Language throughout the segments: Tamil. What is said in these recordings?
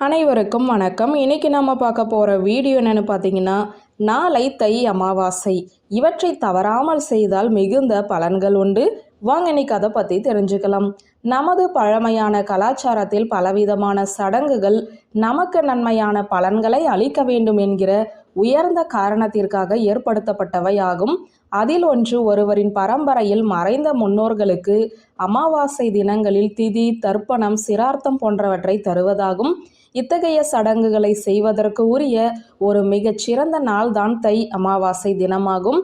அனைவருக்கும் வணக்கம். இன்னைக்கு நம்ம பார்க்க போகிற வீடியோ என்னென்னு பார்த்தீங்கன்னா நாளை தை அமாவாசை. இவற்றை தவறாமல் செய்தால் மிகுந்த பலன்கள் உண்டு. வாங்க இன்னைக்கு அதை பற்றி தெரிஞ்சுக்கலாம். நமது பழமையான கலாச்சாரத்தில் பலவிதமான சடங்குகள் நமக்கு நன்மையான பலன்களை அளிக்க வேண்டும் என்கிற உயர்ந்த காரணத்திற்காக ஏற்படுத்தப்பட்டவை ஆகும். அதில் ஒன்று ஒருவரின் பரம்பரையில் மறைந்த முன்னோர்களுக்கு அமாவாசை தினங்களில் திதி தர்ப்பணம் சிரார்த்தம் போன்றவற்றை தருவதாகும். இத்தகைய சடங்குகளை செய்வதற்கு உரிய ஒரு மிகச்சிறந்த நாள்தான் தை அமாவாசை தினமாகும்.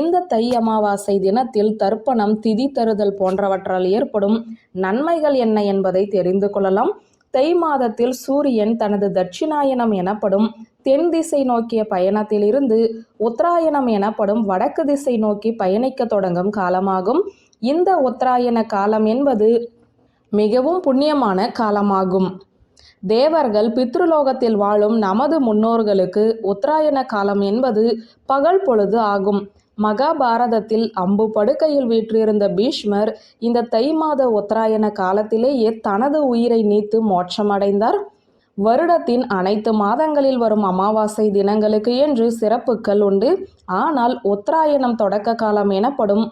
இந்த தை அமாவாசை தினத்தில் தர்ப்பணம் திதி தருதல் போன்றவற்றால் ஏற்படும் நன்மைகள் என்ன என்பதை தெரிந்து கொள்ளலாம். தை மாதத்தில் சூரியன் தனது தட்சிணாயனம் எனப்படும் தென் திசை நோக்கிய பயணத்திலிருந்து உத்தராயணம் எனப்படும் வடக்கு திசை நோக்கி பயணிக்க தொடங்கும் காலமாகும். இந்த உத்தராயண காலம் என்பது மிகவும் புண்ணியமான காலமாகும். தேவர்கள் பித்ருலோகத்தில் வாழும் நமது முன்னோர்களுக்கு உத்தராயண காலம் என்பது பகல் பொழுது ஆகும். மகாபாரதத்தில் அம்பு படுக்கையில் வீற்றிருந்த பீஷ்மர் இந்த தை மாத உத்தராயண காலத்திலேயே தனது உயிரை நீத்து மோட்சமடைந்தார். வருடத்தின் அனைத்து மாதங்களில் வரும் அமாவாசை தினங்களுக்கு என்று சிறப்புகள் உண்டு. ஆனால் உத்தராயணம் தொடக்க காலம் எனப்படும்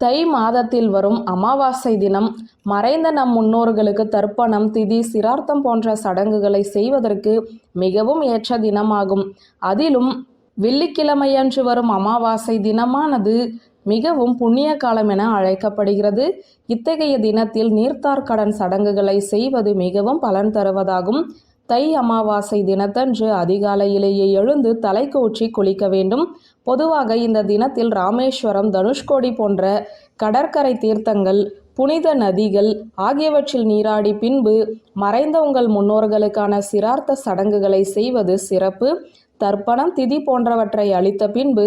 தை மாதத்தில் வரும் அமாவாசை தினம் மறைந்த நம் முன்னோர்களுக்கு தர்ப்பணம் திதி சிரார்த்தம் போன்ற சடங்குகளை செய்வதற்கு மிகவும் ஏற்ற தினமாகும். அதிலும் வெள்ளிக்கிழமையன்று வரும் அமாவாசை தினமானது மிகவும் புண்ணிய காலம் என அழைக்கப்படுகிறது. இத்தகைய தினத்தில் நீர்த்தார்கடன் சடங்குகளை செய்வது மிகவும் பலன் தருவதாகும். தை அமாவாசை தினத்தன்று அதிகாலையிலேயே எழுந்து தலைக்கூற்றி குளிக்க வேண்டும். பொதுவாக இந்த தினத்தில் ராமேஸ்வரம் தனுஷ்கோடி போன்ற கடற்கரை தீர்த்தங்கள் புனித நதிகள் ஆகியவற்றில் நீராடி பின்பு மறைந்த உங்கள் முன்னோர்களுக்கான சிரார்த்த சடங்குகளை செய்வது சிறப்பு. தர்ப்பணம் திதி போன்றவற்றை அளித்த பின்பு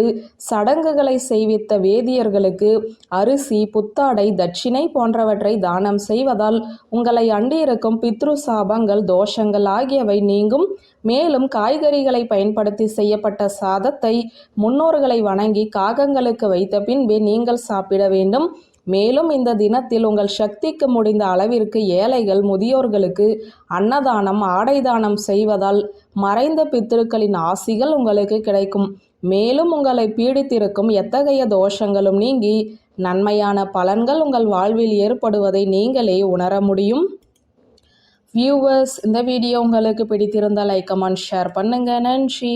சடங்குகளை செய்வித்த வேதியர்களுக்கு அரிசி புத்தாடை தட்சிணை போன்றவற்றை தானம் செய்வதால் உங்களை அண்டியிருக்கும் பித்ரு சாபங்கள் தோஷங்கள் ஆகியவை நீங்கும். மேலும் காய்கறிகளை பயன்படுத்தி செய்யப்பட்ட சாதத்தை முன்னோர்களை வணங்கி காகங்களுக்கு வைத்த பின்பே நீங்கள் சாப்பிட வேண்டும். மேலும் இந்த தினத்தில் உங்கள் சக்திக்கு முடிந்த அளவிற்கு ஏழைகள் முதியோர்களுக்கு அன்னதானம் ஆடைதானம் செய்வதால் மறைந்த பித்திருக்களின் ஆசிகள் உங்களுக்கு கிடைக்கும். மேலும் உங்களை பீடித்திருக்கும் எத்தகைய தோஷங்களும் நீங்கி நன்மையான பலன்கள் உங்கள் வாழ்வில் ஏற்படுவதை நீங்களே உணர முடியும். வியூவர்ஸ் இந்த வீடியோ உங்களுக்கு பிடித்திருந்தால் லைக் கமெண்ட் ஷேர் பண்ணுங்கள் நன்றி.